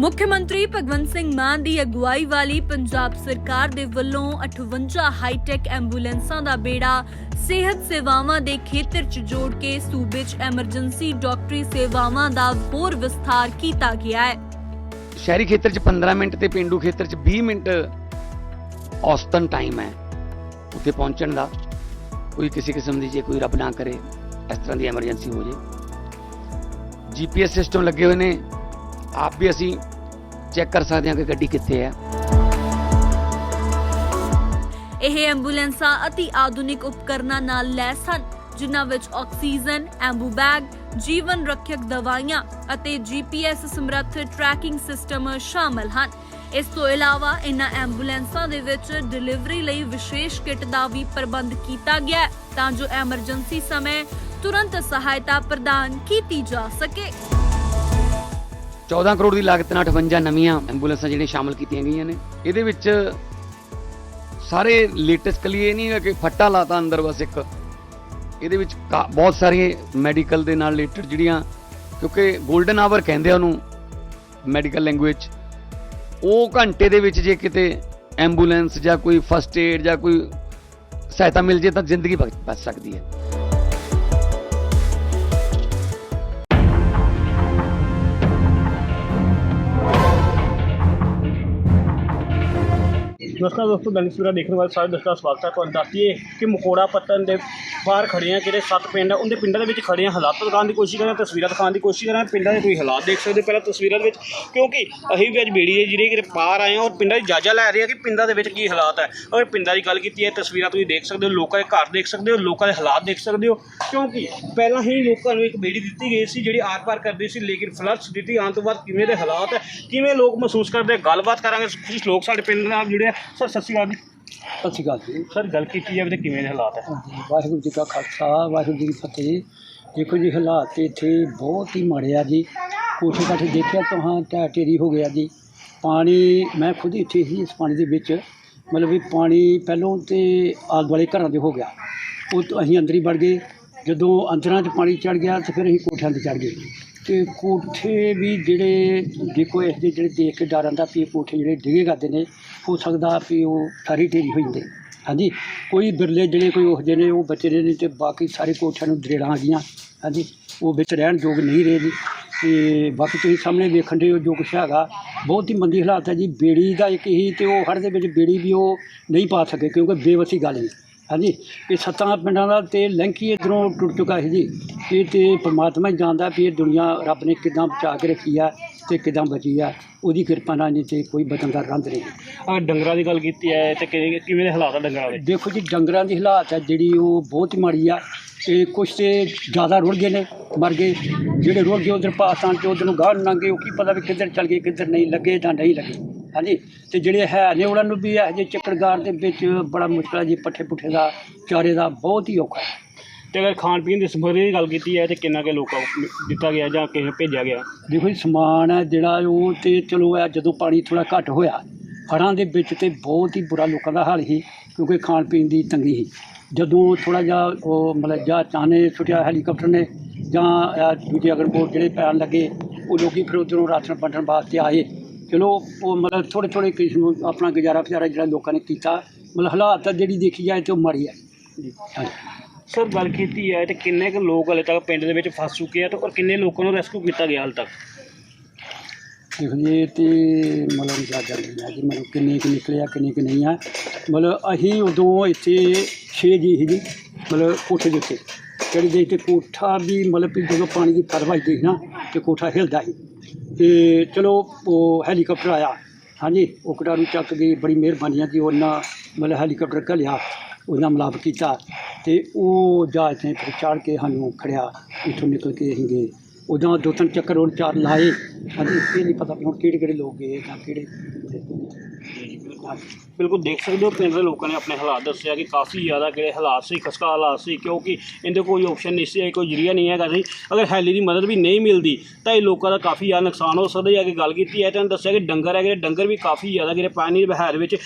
ਮੁੱਖ ਮੰਤਰੀ ਭਗਵੰਤ ਸਿੰਘ ਮਾਨ ਦੀ ਅਗਵਾਈ ਵਾਲੀ ਪੰਜਾਬ ਸਰਕਾਰ ਦੇ ਵੱਲੋਂ 58 ਹਾਈਟੈਕ ਐਂਬੂਲੈਂਸਾਂ ਦਾ ਬੇੜਾ ਸਿਹਤ ਸੇਵਾਵਾਂ ਦੇ ਖੇਤਰ 'ਚ ਜੋੜ ਕੇ ਸੂਬੇ 'ਚ ਐਮਰਜੈਂਸੀ ਡਾਕਟਰੀ ਸੇਵਾਵਾਂ ਦਾ ਹੋਰ ਵਿਸਥਾਰ ਕੀਤਾ ਗਿਆ ਹੈ। ਸ਼ਹਿਰੀ ਖੇਤਰ 'ਚ 15 ਮਿੰਟ ਤੇ ਪਿੰਡੂ ਖੇਤਰ 'ਚ 20 ਮਿੰਟ ਔਸਤਨ ਟਾਈਮ ਹੈ। ਉੱਥੇ ਪਹੁੰਚਣ ਦਾ ਕੋਈ ਕਿਸੇ ਕਿਸਮ ਦੀ ਜੇ ਕੋਈ ਰੱਬ ਨਾ ਕਰੇ, ਇਸ ਤਰ੍ਹਾਂ ਦੀ ਐਮਰਜੈਂਸੀ ਹੋ ਜੇ। ਜੀਪੀਐਸ ਸਿਸਟਮ ਲੱਗੇ ਹੋਏ ਨੇ। ਆਪ ਵੀ ਅਸੀਂ ਚੈੱਕ ਕਰ ਸਕਦੇ ਹਾਂ ਕਿ ਗੱਡੀ ਕਿੱਥੇ ਹੈ। ਇਹ ਐਂਬੂਲੈਂਸਾਂ ਅਤੀ ਆਧੁਨਿਕ ਉਪਕਰਨਾਂ ਨਾਲ ਲੈਸ ਹਨ, ਜਿਨ੍ਹਾਂ ਵਿੱਚ ਆਕਸੀਜਨ ਐਂਬੂਬੈਗ ਜੀਵਨ ਰੱਖਿਅਕ ਦਵਾਈਆਂ ਅਤੇ ਜੀਪੀਐਸ ਸਮਰੱਥ ਟਰੈਕਿੰਗ ਸਿਸਟਮ ਸ਼ਾਮਲ ਹਨ। ਇਸ ਤੋਂ ਇਲਾਵਾ ਇਨ੍ਹਾਂ ਐਂਬੂਲੈਂਸਾਂ ਦੇ ਵਿੱਚ ਡਿਲੀਵਰੀ ਲਈ ਵਿਸ਼ੇਸ਼ ਕਿੱਟ ਦਾ ਵੀ ਪ੍ਰਬੰਧ ਕੀਤਾ ਗਿਆ ਹੈ, ਤਾਂ ਜੋ ਐਮਰਜੈਂਸੀ ਸਮੇਂ ਤੁਰੰਤ ਸਹਾਇਤਾ ਪ੍ਰਦਾਨ ਕੀਤੀ ਜਾ ਸਕੇ। 14 ਕਰੋੜ ਦੀ ਲਾਗਤ ਨਾਲ 58 ਨਵੀਆਂ ਐਂਬੂਲੈਂਸਾਂ ਜਿਹੜੀਆਂ ਸ਼ਾਮਲ ਕੀਤੀਆਂ ਗਈਆਂ ਨੇ। ਇਹਦੇ ਵਿੱਚ ਸਾਰੇ ਲੇਟੈਸਟ ਕਲੀ ਇਹ ਨਹੀਂ ਹੈ ਕਿ ਫੱਟਾ ਲਾਤਾ ਅੰਦਰ ਬਸ ਇੱਕ। ਇਹਦੇ ਵਿੱਚ ਕਾ- ਬਹੁਤ ਸਾਰੇ ਮੈਡੀਕਲ ਦੇ ਨਾਲ ਰਿਲੇਟਡ ਜਿਹੜੀਆਂ, ਕਿਉਂਕਿ 골ਡਨ ਆਵਰ ਕਹਿੰਦੇ ਆ ਉਹਨੂੰ ਮੈਡੀਕਲ ਲੈਂਗੁਏਜ ਉਹ ਘੰਟੇ ਦੇ ਵਿੱਚ ਜੇ ਕਿਤੇ ਐਂਬੂਲੈਂਸ ਜਾਂ ਕੋਈ ਫਸਟ ਏਡ ਜਾਂ ਕੋਈ ਸਹਾਇਤਾ ਮਿਲ ਜੇ ਤਾਂ ਜ਼ਿੰਦਗੀ ਬਚ ਬਚ ਸਕਦੀ ਹੈ। ਨਮਸਕਾਰ ਦੋਸਤੋ ਦੈਨਿਕ ਸਵੇਰਾ ਦੇਖਣ ਵਾਲੇ ਸਾਰੇ ਦਰਸ਼ਕਾਂ ਸਵਾਗਤ ਹੈ। ਤੁਹਾਨੂੰ ਦੱਸ ਦਈਏ ਕਿ ਮਕੋੜਾ ਪੱਤਨ ਦੇ ਬਾਹਰ ਖੜੇ ਆ ਜਿਹੜੇ ਸੱਤ ਪਿੰਡ ਆ, ਉਹਦੇ ਪਿੰਡਾਂ ਦੇ ਵਿੱਚ ਖੜੇ ਆ ਹਾਲਾਤ ਦਿਖਾਉਣ ਦੀ ਕੋਸ਼ਿਸ਼ ਕਰਾਂ ਤਸਵੀਰਾਂ ਦਿਖਾਉਣ ਦੀ ਕੋਸ਼ਿਸ਼ ਕਰਾਂ ਪਿੰਡਾਂ ਦੇ ਕੋਈ ਹਾਲਾਤ ਦੇਖ ਸਕਦੇ ਹੋ ਪਹਿਲਾਂ ਤਸਵੀਰਾਂ ਦੇ ਵਿੱਚ, ਕਿਉਂਕਿ ਅਸੀਂ ਵੀ ਅੱਜ ਬੇੜੀ ਦੇ ਜਿਹੜੇ ਕਿ ਪਾਰ ਆਏ ਹਾਂ ਔਰ ਪਿੰਡਾਂ ਦੀ ਜਾਇਜ਼ਾ ਲੈ ਰਹੇ ਹਾਂ ਕਿ ਪਿੰਡਾਂ ਦੇ ਵਿੱਚ ਕੀ ਹਾਲਾਤ ਹੈ। ਔਰ ਪਿੰਡਾਂ ਦੀ ਗੱਲ ਕੀਤੀ ਹੈ, ਤਸਵੀਰਾਂ ਤੁਸੀਂ ਦੇਖ ਸਕਦੇ ਹੋ, ਲੋਕਾਂ ਦੇ ਘਰ ਦੇਖ ਸਕਦੇ ਹੋ, ਲੋਕਾਂ ਦੇ ਹਾਲਾਤ ਦੇਖ ਸਕਦੇ ਹੋ, ਕਿਉਂਕਿ ਪਹਿਲਾਂ ਹੀ ਲੋਕਾਂ ਨੂੰ ਇੱਕ ਬੇੜੀ ਦਿੱਤੀ ਗਈ ਸੀ, ਜਿਹੜੀ ਆਰ ਪਾਰ ਕਰਦੀ ਸੀ, ਲੇਕਿਨ ਫਲੱਡ ਸਥਿਤੀ ਆਉਣ ਤੋਂ ਬਾਅਦ ਕਿਵੇਂ ਦੇ ਹਾਲਾਤ ਹੈ, ਕਿਵੇਂ ਲੋਕ ਮਹਿਸੂਸ ਕਰਦੇ ਗੱਲਬਾਤ ਕਰਾਂਗੇ। ਕੁਝ ਲੋਕ ਸਾਡੇ ਪਿੰਡ ਨਾਲ ਜੁੜੇ ਆ ਸਰ ਸਤਿ ਸ਼੍ਰੀ ਅਕਾਲ ਜੀ। ਸਤਿ ਸ਼੍ਰੀ ਅਕਾਲ ਜੀ। ਸਰ ਗੱਲ ਕੀਤੀ ਜਾਵੇ ਤਾਂ ਕਿਵੇਂ ਦੇ ਹਾਲਾਤ ਹੈ? ਹਾਂਜੀ ਵਾਹਿਗੁਰੂ ਜੀ ਕਾ ਖਾਲਸਾ ਵਾਹਿਗੁਰੂ ਜੀ ਕੀ ਫਤਿਹ। ਦੇਖੋ ਜੀ ਹਾਲਾਤ ਇੱਥੇ ਬਹੁਤ ਹੀ ਮਾੜੇ ਆ ਜੀ। ਕੋਠੇ ਕਾਠੇ ਦੇਖਿਆ ਤਾਂ ਹਾਂ ਢਹਿ ਢੇਰੀ ਹੋ ਗਿਆ ਜੀ। ਪਾਣੀ ਮੈਂ ਖੁਦ ਇੱਥੇ ਸੀ ਇਸ ਪਾਣੀ ਦੇ ਵਿੱਚ ਮਤਲਬ ਵੀ ਪਾਣੀ ਪਹਿਲੋਂ ਤੇ ਆਲੇ ਦੁਆਲੇ ਘਰਾਂ ਦੇ ਹੋ ਗਿਆ। ਉਹ ਤੋਂ ਅਸੀਂ ਅੰਦਰ ਹੀ ਵੜ ਗਏ। ਜਦੋਂ ਅੰਦਰਾਂ 'ਚ ਪਾਣੀ ਚੜ ਗਿਆ ਤੇ ਫਿਰ ਅਸੀਂ ਕੋਠਿਆਂ ਤੇ ਚੜ ਗਏ। ਤੇ ਕੋਠੇ ਵੀ ਜਿਹੜੇ ਦੇਖੋ, ਇਸ ਦੇ ਜਿਹੜੇ ਦੇਖ ਕੇ ਡਰ ਆਉਂਦਾ ਵੀ ਇਹ ਕੋਠੇ ਜਿਹੜੇ ਡਿੱਗੇ ਕਰਦੇ ਨੇ, ਹੋ ਸਕਦਾ ਵੀ ਉਹ ਸਾਰੀ ਢੇਰੀ ਹੋਈ ਜਾਂਦੇ। ਹਾਂਜੀ, ਕੋਈ ਬਿਰਲੇ ਜਿਹੜੇ ਕੋਈ ਉਹ ਜਿਹੇ ਨੇ, ਉਹ ਬਚੇ ਰਹੇ ਨੇ ਤੇ ਬਾਕੀ ਸਾਰੇ ਕੋਠਿਆਂ ਨੂੰ ਦਰੇੜਾਂ ਆ ਗਈਆਂ। ਹਾਂਜੀ, ਉਹ ਵਿੱਚ ਰਹਿਣ ਯੋਗ ਨਹੀਂ ਰਹੇ ਜੀ। ਤੇ ਬਾਕੀ ਤੁਸੀਂ ਸਾਹਮਣੇ ਵੇਖਣ ਦੇ ਜੋ ਕੁਛ ਹੈਗਾ। ਬਹੁਤ ਹੀ ਮੰਦੀ ਹਾਲਾਤ ਹੈ ਜੀ। ਬੇੜੀ ਦਾ ਇੱਕ ਹੀ ਤੇ ਉਹ ਹੜ੍ਹ ਦੇ ਵਿੱਚ ਬੇੜੀ ਵੀ ਉਹ ਨਹੀਂ ਪਾ ਸਕੇ, ਕਿਉਂਕਿ ਬੇਵਸੀ ਗੱਲ ਹੈ ਹਾਂਜੀ ਇਹ ਸੱਤਾਂ ਪਿੰਡਾਂ ਦਾ ਤੇ ਲੈਂਕੀ ਇੱਧਰੋਂ ਟੁੱਟ ਚੁੱਕਾ ਹੈ ਜੀ। ਇਹ ਤੇ ਪਰਮਾਤਮਾ ਹੀ ਜਾਣਦਾ ਵੀ ਇਹ ਦੁਨੀਆ ਰੱਬ ਨੇ ਕਿਦਾਂ ਬਚਾ ਕੇ ਰੱਖੀ ਆ ਤੇ ਕਿਦਾਂ ਬਚੀ ਆ। ਉਹਦੀ ਕਿਰਪਾ ਨਾਲ ਨਹੀਂ ਤੇ ਕੋਈ ਬਚਣ ਦਾ ਰੰਦ ਨਹੀਂ। ਅਗਰ ਡੰਗਰਾਂ ਦੀ ਗੱਲ ਕੀਤੀ ਹੈ ਤੇ ਕਿ- ਕਿਵੇਂ ਦੇ ਹਾਲਾਤ ਆ ਡੰਗਰਾਂ ਦੇ? ਦੇਖੋ ਜੀ ਡੰਗਰਾਂ ਦੀ ਹਾਲਾਤ ਹੈ ਜਿਹੜੀ ਉਹ ਬਹੁਤ ਹੀ ਮਾੜੀ ਆ। ਤੇ ਕੁਛ ਤੇ ਜ਼ਿਆਦਾ ਰੁੜ ਗਏ ਨੇ ਮਰ ਗਏ। ਜਿਹੜੇ ਰੁੜ ਗਏ ਉਧਰ ਪਾਕਿਸਤਾਨ ਚ ਉਧਰ ਨੂੰ ਗਾਹ ਲੰਘ ਗਏ ਉਹ ਕੀ ਪਤਾ ਵੀ ਕਿੱਧਰ ਚਲ ਗਏ ਕਿੱਧਰ ਨਹੀਂ ਲੱਗੇ ਜਾਂ ਨਹੀਂ ਲੱਗੇ। ਹਾਂਜੀ ਤੇ ਜਿਹੜੇ ਹੈ ਨੇ ਉਹਨਾਂ ਨੂੰ ਵੀ ਇਹੋ ਜਿਹੇ ਚੱਕਰਗਾਰ ਦੇ ਵਿੱਚ ਬੜਾ ਮੁਸ਼ਕਲ ਹੈ ਜੀ ਪੱਠੇ ਪੁੱਠੇ ਦਾ ਚਾਰੇ ਦਾ ਬਹੁਤ ਹੀ ਔਖਾ ਹੈ। ਤੇ ਅਗਰ ਖਾਣ ਪੀਣ ਦੀ ਸਮੱਗਰੀ ਦੀ ਗੱਲ ਕੀਤੀ ਹੈ ਤੇ ਕਿੰਨਾ ਕੇ ਲੋਕਾਂ ਨੂੰ ਦਿੱਤਾ ਗਿਆ ਜਾਂ ਕਿਸੇ ਨੂੰ ਭੇਜਿਆ ਗਿਆ? ਦੇਖੋ ਜੀ ਸਮਾਨ ਹੈ ਜਿਹੜਾ ਉਹ ਤੇ ਚਲੋ ਆ ਜਦੋਂ ਪਾਣੀ ਥੋੜਾ ਘੱਟ ਹੋਇਆ ਹੜ੍ਹਾਂ ਦੇ ਵਿੱਚ ਤੇ ਬਹੁਤ ਹੀ ਬੁਰਾ ਲੋਕਾਂ ਦਾ ਹਾਲ ਸੀ ਕਿਉਂਕਿ ਖਾਣ ਪੀਣ ਦੀ ਤੰਗੀ ਸੀ। ਜਦੋਂ ਥੋੜਾ ਜਿਹਾ ਉਹ ਮਤਲਬ ਜਾਂ ਚਾਹਨੇ ਛੁੱਟਿਆ ਹੈਲੀਕਾਪਟਰ ਨੇ ਜਾਂ ਅਹ, ਦੂਜੇ ਅਗਰ ਬੋਟ ਜਿਹੜੇ ਪੈਣ ਲੱਗੇ ਉਹ ਲੋਕੀ ਫਿਰ ਉੱਧਰੋਂ ਰਾਸ਼ਨ ਵੰਡਣ ਵਾਸਤੇ ਆਏ। ਚਲੋ ਉਹ ਮਤਲਬ ਥੋੜੇ ਥੋੜੇ ਕਿਸਮ ਆਪਣਾ ਗੁਜ਼ਾਰਾ ਫਜ਼ਾਰਾ ਜਿਹੜਾ ਲੋਕਾਂ ਨੇ ਕੀਤਾ ਮਤਲਬ ਹਾਲਾਤ ਤਾਂ ਜਿਹੜੀ ਦੇਖੀ ਜਾਏ ਤੇ ਉਹ ਮਾੜੀ ਹੈ। ਸਰ ਗੱਲ ਕੀਤੀ ਹੈ ਤੇ ਕਿੰਨੇ ਕੁ ਲੋਕ ਹਲੇ ਤੱਕ ਪਿੰਡ ਦੇ ਵਿੱਚ ਫਸ ਚੁੱਕੇ ਆ ਤੇ ਔਰ ਕਿੰਨੇ ਲੋਕਾਂ ਨੂੰ ਰੈਸਕਿਊ ਕੀਤਾ ਗਿਆ ਹਾਲ ਤੱਕ? ਦੇਖੋ ਜੀ ਤੇ ਮਤਲਬ ਜ਼ਿਆਦਾ ਨਹੀਂ ਹੈ ਜੀ ਮਤਲਬ ਕਿੰਨੇ ਕੁ ਨਿਕਲੇ ਆ ਕਿੰਨੇ ਕੁ ਨਹੀਂ ਆ। ਮਤਲਬ ਅਸੀਂ ਉਦੋਂ ਇੱਥੇ 6 ਜੀ ਸੀ ਜੀ ਮਤਲਬ ਕੋਠੇ ਦੇ ਉੱਤੇ। ਜਿਹੜੀ ਦੇ ਤੇ ਕੋਠਾ ਵੀ ਮਤਲਬ ਜਦੋਂ ਪਾਣੀ ਦੀ ਫਰ ਵੱਜਦੀ ਸੀ ਨਾ ਤੇ ਕੋਠਾ ਹਿਲਦਾ ਸੀ। ਤੇ ਚਲੋ, ਉਹ ਹੈਲੀਕਾਪਟਰ ਆਇਆ। ਹਾਂਜੀ, ਉਹ ਕਟਾਰੂ ਚੱਕ ਗਈ ਬੜੀ ਮਿਹਰਬਾਨੀ ਆ ਜੀ ਉਹਨਾਂ ਮਤਲਬ ਹੈਲੀਕਾਪਟਰ ਘਲਿਆ ਉਹਨਾਂ ਮਲਾਪ ਕੀਤਾ ਤੇ ਉਹ ਜਹਾਜ਼ ਤੇ ਫਿਰ ਚੜ੍ਹ ਕੇ ਸਾਨੂੰ ਖੜਿਆ, ਇੱਥੋਂ ਨਿਕਲ ਕੇ ਅਸੀਂ ਗਏ। ਉਦੋਂ ਦੋ ਤਿੰਨ ਚੱਕਰ ਹੁਣ ਚਾਰ ਲਾਏ। ਹਾਂਜੀ, ਇਹ ਨਹੀਂ ਪਤਾ ਵੀ ਹੁਣ ਕਿਹੜੇ ਕਿਹੜੇ ਲੋਕ ਗਏ ਜਾਂ ਕਿਹੜੇ ਬਿਲਕੁਲ ਦੇਖ ਸਕਦੇ ਹੋ, ਪਿੰਡ ਦੇ ਲੋਕਾਂ ਨੇ ਆਪਣੇ ਹਾਲਾਤ ਦੱਸਿਆ ਕਿ ਕਾਫੀ ਜ਼ਿਆਦਾ ਕਿਹੜੇ ਹਾਲਾਤ ਸੀ, ਖਸਕਾ ਹਾਲਾਤ ਸੀ, ਕਿਉਂਕਿ ਇਹਦੇ ਕੋਈ ਆਪਸ਼ਨ ਨਹੀਂ ਸੀ ਕੋਈ ਜਰੀਆ ਨਹੀਂ ਹੈਗਾ ਸੀ। ਅਗਰ ਹੈਲੀ ਦੀ ਮਦਦ ਵੀ ਨਹੀਂ ਮਿਲਦੀ, ਤਾਂ ਇਹ ਲੋਕਾਂ ਦਾ ਕਾਫੀ ਜ਼ਿਆਦਾ ਨੁਕਸਾਨ ਹੋ ਸਕਦਾ ਹੈ। ਕਿ ਗੱਲ ਕੀਤੀ ਹੈ ਤਾਂ ਦੱਸਿਆ ਕਿ ਡੰਗਰ ਹੈਗੇ ਡੰਗਰ ਵੀ ਕਾਫੀ ਜ਼ਿਆਦਾ ਕਿਹੜੇ ਪਾਣੀ ਦੇ ਬਹਾਰ ਵਿੱਚ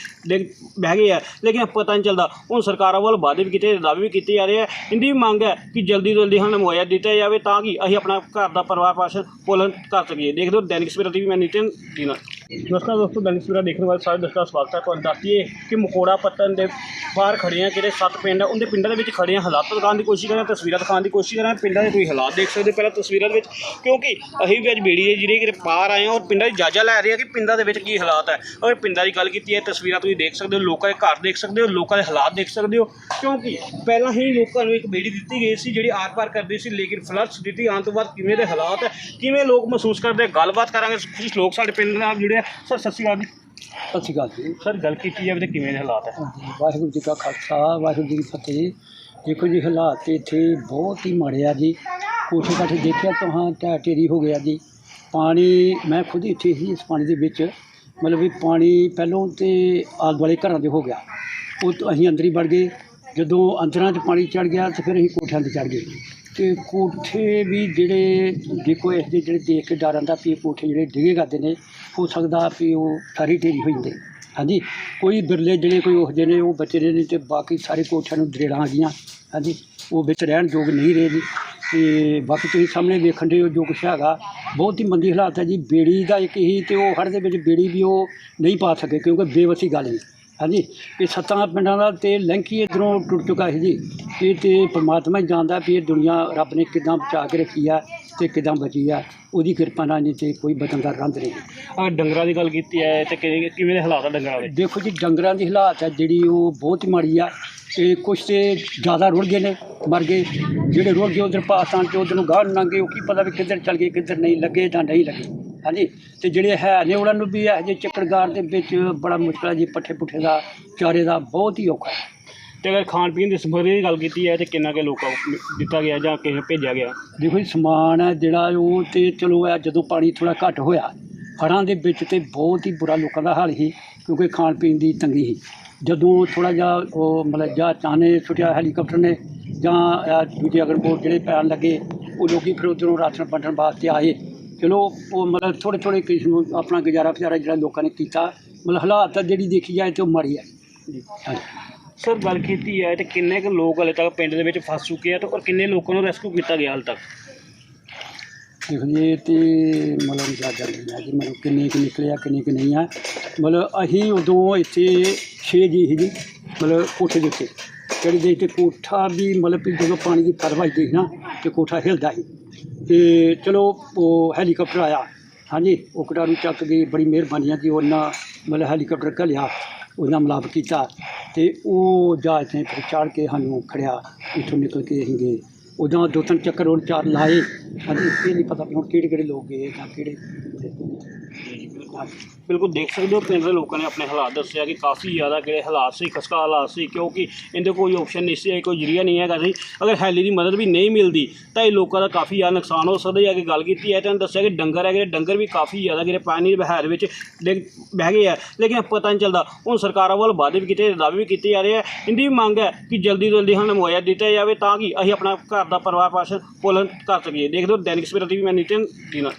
ਬਹਿ ਗਏ ਆ। ਲੇਕਿਨ ਪਤਾ ਨਹੀਂ ਚੱਲਦਾ, ਹੁਣ ਸਰਕਾਰਾਂ ਵੱਲ ਵਾਅਦੇ ਵੀ ਕੀਤੇ, ਦਾਅਵੇ ਵੀ ਕੀਤੇ ਜਾ ਰਹੇ ਆ। ਇਹਦੀ ਵੀ ਮੰਗ ਹੈ ਕਿ ਜਲਦੀ ਤੋਂ ਜਲਦੀ ਸਾਨੂੰ ਮੁਹੱਈਆ ਦਿੱਤਾ ਜਾਵੇ, ਤਾਂ ਕਿ ਅਸੀਂ ਆਪਣਾ ਘਰ ਦਾ ਪਰਿਵਾਰ ਪਾਸ਼ਨ ਪੋਲਣ ਕਰ ਸਕੀਏ। ਦੇਖਦੇ ਹੋ, ਦੈਨਿਕ ਸਵੇਰਾ ਟੀਵੀ ਮੈਂ ਨਿਤਿਨ ਦੀਨਾ ਨਮਸਕਾਰ ਦੋਸਤੋ ਦੈਨਿਕ ਸਵੇਰਾ ਦੇਖਣ ਵਾਲੇ ਸਾਰੇ ਦਰਸ਼ਕਾਂ ਦਾ ਸਵਾਗਤ ਹੈ। ਤੁਹਾਨੂੰ ਦੱਸਦੀਏ ਕਿ ਮਕੋੜਾ ਪੱਤਨ ਦੇ ਬਾਹਰ ਖੜੇ ਆ, ਜਿਹੜੇ ਸੱਤ ਪਿੰਡ ਆ, ਉਹਦੇ ਪਿੰਡਾਂ ਦੇ ਵਿੱਚ ਖੜੇ ਆ। ਹਾਲਾਤ ਦਿਖਾਉਣ ਦੀ ਕੋਸ਼ਿਸ਼ ਕਰਾਂ ਤਸਵੀਰਾਂ ਦਿਖਾਉਣ ਦੀ ਕੋਸ਼ਿਸ਼ ਕਰ ਪਿੰਡਾਂ ਦੇ ਤੁਸੀਂ ਹਾਲਾਤ ਦੇਖ ਸਕਦੇ ਹੋ ਪਹਿਲਾਂ ਤਸਵੀਰਾਂ ਦੇ ਵਿੱਚ, ਕਿਉਂਕਿ ਅਸੀਂ ਵੀ ਅੱਜ ਬੇੜੀ ਦੇ ਜਿਹੜੇ ਕਿ ਪਾਰ ਆਏ ਹਾਂ ਔਰ ਪਿੰਡਾਂ ਦੀ ਜਾਜਾ ਲੈ ਰਹੇ ਹਾਂ ਕਿ ਪਿੰਡਾਂ ਦੇ ਵਿੱਚ ਕੀ ਹਾਲਾਤ ਹੈ। ਅਗਰ ਪਿੰਡਾਂ ਦੀ ਗੱਲ ਕੀਤੀ ਹੈ, ਤਸਵੀਰਾਂ ਤੁਸੀਂ ਦੇਖ ਸਕਦੇ ਹੋ, ਲੋਕਾਂ ਦੇ ਘਰ ਦੇਖ ਸਕਦੇ ਹੋ, ਲੋਕਾਂ ਦੇ ਹਾਲਾਤ ਦੇਖ ਸਕਦੇ ਹੋ। ਕਿਉਂਕਿ ਪਹਿਲਾਂ ਹੀ ਲੋਕਾਂ ਨੂੰ ਇੱਕ ਬੇੜੀ ਦਿੱਤੀ ਗਈ ਸੀ, ਜਿਹੜੀ ਆਰ ਪਾਰ ਕਰਦੀ ਸੀ, ਲੇਕਿਨ ਫਲੱਡ ਸਥਿਤੀ ਆਉਣ ਤੋਂ ਬਾਅਦ ਕਿਵੇਂ ਦੇ ਹਾਲਾਤ ਹੈ, ਕਿਵੇਂ ਲੋਕ ਮਹਿਸੂਸ ਕਰਦੇ ਗੱਲਬਾਤ ਕਰਾਂਗੇ। ਕੁਝ ਲੋਕ ਸਾਡੇ ਪਿੰਡ ਨਾਲ ਜੁੜੇ ਆ ਸਰ ਸਤਿ ਸ਼੍ਰੀ ਅਕਾਲ ਜੀ। ਸਤਿ ਸ਼੍ਰੀ ਅਕਾਲ ਜੀ। ਸਰ ਗੱਲ ਕੀਤੀ ਜਾਵੇ ਤੇ ਕਿਵੇਂ ਦੇ ਹਾਲਾਤ ਹੈ? ਹਾਂਜੀ, ਵਾਹਿਗੁਰੂ ਜੀ ਕਾ ਖਾਲਸਾ ਵਾਹਿਗੁਰੂ ਜੀ ਕੀ ਫਤਿਹ ਦੇਖੋ ਜੀ ਹਾਲਾਤ ਇੱਥੇ ਬਹੁਤ ਹੀ ਮਾੜੇ ਆ ਜੀ। ਕੋਠੇ ਕਾਠੇ ਦੇਖਿਆ ਤਾਂ ਹਾਂ ਢਹਿ ਢੇਰੀ ਹੋ ਗਿਆ ਜੀ। ਪਾਣੀ ਮੈਂ ਖੁਦ ਇੱਥੇ ਸੀ ਇਸ ਪਾਣੀ ਦੇ ਵਿੱਚ। ਮਤਲਬ ਵੀ ਪਾਣੀ ਪਹਿਲੋਂ ਤੇ ਆਲੇ ਦੁਆਲੇ ਘਰਾਂ ਦੇ ਹੋ ਗਿਆ। ਉਹ ਤੋਂ ਅਸੀਂ ਅੰਦਰ ਹੀ ਵੜ ਗਏ। ਜਦੋਂ ਅੰਦਰਾਂ 'ਚ ਪਾਣੀ ਚੜ ਗਿਆ ਤੇ ਫਿਰ ਅਸੀਂ ਕੋਠਿਆਂ 'ਤੇ ਚੜ ਗਏ। ਤੇ ਕੋਠੇ ਵੀ ਜਿਹੜੇ ਦੇਖੋ ਇਸ ਦੇ ਜਿਹੜੇ ਦੇਖ ਕੇ ਡਰ ਆਉਂਦਾ ਵੀ ਇਹ ਕੋਠੇ ਜਿਹੜੇ ਡਿੱਗੇ ਕਰਦੇ ਨੇ, ਹੋ ਸਕਦਾ ਵੀ ਉਹ ਸਾਰੀ ਢੇਰੀ ਹੋ ਜਾਂਦੇ ਹਾਂਜੀ, ਕੋਈ ਬਿਰਲੇ ਜਿਹੜੇ ਕੋਈ ਉਹ ਜਿਹੇ ਨੇ, ਉਹ ਬਚੇ ਰਹੇ ਨੇ ਤੇ ਬਾਕੀ ਸਾਰੇ ਕੋਠਿਆਂ ਨੂੰ ਦਰੇੜਾਂ ਆ ਗਈਆਂ। ਹਾਂਜੀ, ਉਹ ਵਿੱਚ ਰਹਿਣ ਯੋਗ ਨਹੀਂ ਰਹੇ ਜੀ। ਤੇ ਬਾਕੀ ਤੁਸੀਂ ਸਾਹਮਣੇ ਵੇਖਣ ਦੇ ਜੋ ਕੁਛ ਹੈਗਾ, ਬਹੁਤ ਹੀ ਮੰਦੀ ਹਾਲਾਤ ਹੈ ਜੀ। ਬੇੜੀ ਦਾ ਇੱਕ ਹੀ ਤੇ ਉਹ ਹੜ ਦੇ ਵਿੱਚ ਬੇੜੀ ਵੀ ਉਹ ਨਹੀਂ ਪਾ ਸਕੇ ਕਿਉਂਕਿ ਬੇਵਸੀ ਗੱਲ ਹੈ। ਹਾਂਜੀ ਇਹ ਸੱਤਾਂ ਪਿੰਡਾਂ ਦਾ ਤੇ ਲੈਂਕੀ ਇੱਧਰੋਂ ਟੁੱਟ ਚੁੱਕਾ ਹੈ ਜੀ। ਇਹ ਤੇ ਪਰਮਾਤਮਾ ਹੀ ਜਾਣਦਾ ਵੀ ਇਹ ਦੁਨੀਆ ਰੱਬ ਨੇ ਕਿਦਾਂ ਬਚਾ ਕੇ ਰੱਖੀ ਆ ਤੇ ਕਿਦਾਂ ਬਚੀ ਆ। ਉਹਦੀ ਕਿਰਪਾ ਨਾਲ ਨਹੀਂ ਤੇ ਕੋਈ ਬਚਣ ਦਾ ਰੰਦ ਨਹੀਂ। ਅਗਰ ਡੰਗਰਾਂ ਦੀ ਗੱਲ ਕੀਤੀ ਹੈ ਤੇ ਕਿ- ਕਿਵੇਂ ਦੇ ਹਾਲਾਤ ਆ ਡੰਗਰਾਂ ਦੇ? ਦੇਖੋ ਜੀ ਡੰਗਰਾਂ ਦੀ ਹਾਲਾਤ ਹੈ ਜਿਹੜੀ ਉਹ ਬਹੁਤ ਹੀ ਮਾੜੀ ਆ। ਤੇ ਕੁਛ ਤੇ ਜ਼ਿਆਦਾ ਰੁੜ ਗਏ ਨੇ ਮਰ ਗਏ। ਜਿਹੜੇ ਰੁੜ ਗਏ ਉਧਰ ਪਾਕਿਸਤਾਨ ਚ ਉਧਰ ਨੂੰ ਗਾਹ ਨੂੰ ਲੰਘੇ ਉਹ ਕੀ ਪਤਾ ਵੀ ਕਿੱਧਰ ਚਲ ਗਏ ਕਿੱਧਰ ਨਹੀਂ ਲੱਗੇ ਜਾਂ ਨਹੀਂ ਲੱਗੇ। ਹਾਂਜੀ ਤੇ ਜਿਹੜੇ ਹੈ ਨੇ ਉਹਨਾਂ ਨੂੰ ਵੀ ਇਹੋ ਜਿਹੇ ਚੱਕਰਗਾਰ ਦੇ ਵਿੱਚ ਬੜਾ ਮੁਸ਼ਕਲ ਹੈ ਜੀ ਪੱਠੇ ਪੁੱਠੇ ਦਾ ਚਾਰੇ ਦਾ ਬਹੁਤ ਹੀ ਔਖਾ ਹੈ। ਤੇ ਅਗਰ ਖਾਣ ਪੀਣ ਦੀ ਸਮੱਗਰੀ ਦੀ ਗੱਲ ਕੀਤੀ ਹੈ ਤੇ ਕਿੰਨਾ ਕੇ ਲੋਕਾਂ ਨੂੰ ਦਿੱਤਾ ਗਿਆ ਜਾਂ ਕਿਸੇ ਨੂੰ ਭੇਜਿਆ ਗਿਆ? ਦੇਖੋ ਜੀ ਸਮਾਨ ਹੈ ਜਿਹੜਾ ਉਹ ਤੇ ਚਲੋ ਆ ਜਦੋਂ ਪਾਣੀ ਥੋੜਾ ਘੱਟ ਹੋਇਆ ਹੜ੍ਹਾਂ ਦੇ ਵਿੱਚ ਤੇ ਬਹੁਤ ਹੀ ਬੁਰਾ ਲੋਕਾਂ ਦਾ ਹਾਲ ਸੀ ਕਿਉਂਕਿ ਖਾਣ ਪੀਣ ਦੀ ਤੰਗੀ ਸੀ। ਜਦੋਂ ਥੋੜਾ ਜਿਹਾ ਉਹ ਮਤਲਬ ਜਾਂ ਚਾਨੇ ਛੁੱਟਿਆ ਹੈਲੀਕਾਪਟਰ ਨੇ ਜਾਂ ਦੂਜੇ ਅਗਰ ਬੋਟ ਜਿਹੜੇ ਪੈਣ ਲੱਗੇ ਉਹ ਲੋਕੀ ਫਿਰ ਉੱਧਰੋਂ ਰਾਸ਼ਨ ਵੰਡਣ ਵਾਸਤੇ ਆਏ। ਚਲੋ ਉਹ ਮਤਲਬ ਥੋੜ੍ਹੇ ਥੋੜ੍ਹੇ ਕਿਸ ਨੂੰ ਆਪਣਾ ਗੁਜ਼ਾਰਾ ਫਿਜ਼ਾਰਾ ਜਿਹੜਾ ਲੋਕਾਂ ਨੇ ਕੀਤਾ ਮਤਲਬ ਹਾਲਾਤ ਜਿਹੜੀ ਦੇਖੀ ਜਾਏ ਤੇ ਉਹ ਮਾੜੀ ਹੈ। ਸਰ ਗੱਲ ਕੀਤੀ ਹੈ ਤੇ ਕਿੰਨੇ ਕੁ ਲੋਕ ਹਲੇ ਤੱਕ ਪਿੰਡ ਦੇ ਵਿੱਚ ਫਸ ਚੁੱਕੇ ਆ ਤੇ ਔਰ ਕਿੰਨੇ ਲੋਕਾਂ ਨੂੰ ਰੈਸਕਿਊ ਕੀਤਾ ਗਿਆ ਹਲੇ ਤੱਕ? ਦੇਖੋ ਜੀ ਤੇ ਮਤਲਬ ਜ਼ਿਆਦਾ ਨਹੀਂ ਜੀ ਮਤਲਬ ਕਿੰਨੇ ਕੁ ਨਿਕਲੇ ਆ ਕਿੰਨੇ ਕੁ ਨਹੀਂ ਆ। ਮਤਲਬ ਅਸੀਂ ਉਦੋਂ ਇੱਥੇ ਛੇ ਜੀ ਸੀ ਜੀ ਮਤਲਬ ਕੋਠੇ ਦੇ ਉੱਤੇ। ਜਿਹੜੀ ਦੇ ਤੇ ਕੋਠਾ ਵੀ ਮਤਲਬ ਜਦੋਂ ਪਾਣੀ ਦੀ ਫਰ ਵੱਜਦੀ ਸੀ ਨਾ ਤੇ ਕੋਠਾ ਹਿਲਦਾ ਸੀ। ਤੇ ਚਲੋ, ਉਹ ਹੈਲੀਕਾਪਟਰ ਆਇਆ। ਹਾਂਜੀ, ਉਹ ਕਟਾਰੂ ਚੱਕ ਦੀ ਬੜੀ ਮਿਹਰਬਾਨੀ ਆ ਕਿ ਉਹਨਾਂ ਮਤਲਬ ਹੈਲੀਕਾਪਟਰ ਘਲਿਆ ਉਹਨਾਂ ਮਲਾਪ ਕੀਤਾ ਤੇ ਉਹ ਜਹਾਜ਼ ਨੇ ਫਿਰ ਚੜ੍ਹ ਕੇ ਸਾਨੂੰ ਖੜਿਆ, ਇੱਥੋਂ ਨਿਕਲ ਕੇ ਅਸੀਂ ਗਏ। ਉਦੋਂ ਦੋ ਤਿੰਨ ਚੱਕਰ ਹੁਣ ਚਾਰ ਲਾਏ। ਹਾਂਜੀ, ਇਹ ਨਹੀਂ ਪਤਾ ਵੀ ਹੁਣ ਕਿਹੜੇ ਕਿਹੜੇ ਲੋਕ ਗਏ ਜਾਂ ਕਿਹੜੇ ਬਿਲਕੁਲ ਦੇਖ ਸਕਦੇ ਹੋ, ਪਿੰਡ ਦੇ ਲੋਕਾਂ ਨੇ ਆਪਣੇ ਹਾਲਾਤ ਦੱਸਿਆ ਕਿ ਕਾਫੀ ਜ਼ਿਆਦਾ ਕਿਹੜੇ ਹਾਲਾਤ ਸੀ, ਖਸਕਾ ਹਾਲਾਤ ਸੀ, ਕਿਉਂਕਿ ਇਹਦੇ ਕੋਈ ਆਪਸ਼ਨ ਨਹੀਂ ਸੀ ਕੋਈ ਜਰੀਆ ਨਹੀਂ ਹੈਗਾ ਸੀ। ਅਗਰ ਹੈਲੀ ਦੀ ਮਦਦ ਵੀ ਨਹੀਂ ਮਿਲਦੀ, ਤਾਂ ਇਹ ਲੋਕਾਂ ਦਾ ਕਾਫੀ ਜ਼ਿਆਦਾ ਨੁਕਸਾਨ ਹੋ ਸਕਦਾ ਹੈ। ਕਿ ਗੱਲ ਕੀਤੀ ਹੈ ਤਾਂ ਦੱਸਿਆ ਕਿ ਡੰਗਰ ਹੈਗੇ ਡੰਗਰ ਵੀ ਕਾਫੀ ਜ਼ਿਆਦਾ ਕਿਹੜੇ ਪਾਣੀ ਦੇ ਬਹਾਰ ਵਿੱਚ ਡਿੱਗ ਬਹਿ ਗਏ ਆ। ਲੇਕਿਨ ਪਤਾ ਨਹੀਂ ਚੱਲਦਾ, ਹੁਣ ਸਰਕਾਰਾਂ ਵੱਲ ਵਾਅਦੇ ਵੀ ਕੀਤੇ, ਦਾਅਵੇ ਵੀ ਕੀਤੇ ਜਾ ਰਹੇ ਆ। ਇਹਦੀ ਵੀ ਮੰਗ ਹੈ ਕਿ ਜਲਦੀ ਤੋਂ ਜਲਦੀ ਸਾਨੂੰ ਮੁਹੱਈਆ ਦਿੱਤਾ ਜਾਵੇ, ਤਾਂ ਕਿ ਅਸੀਂ ਆਪਣਾ ਘਰ ਦਾ ਪਰਿਵਾਰ ਪਾਸ਼ਨ ਪੋਲਣ ਕਰ ਸਕੀਏ। ਦੇਖਦੇ ਹੋ, ਦੈਨਿਕ ਸਵੇਰਾ ਟੀਵੀ ਮੈਂ ਨਿਤਿਨ ਦੀਨਾ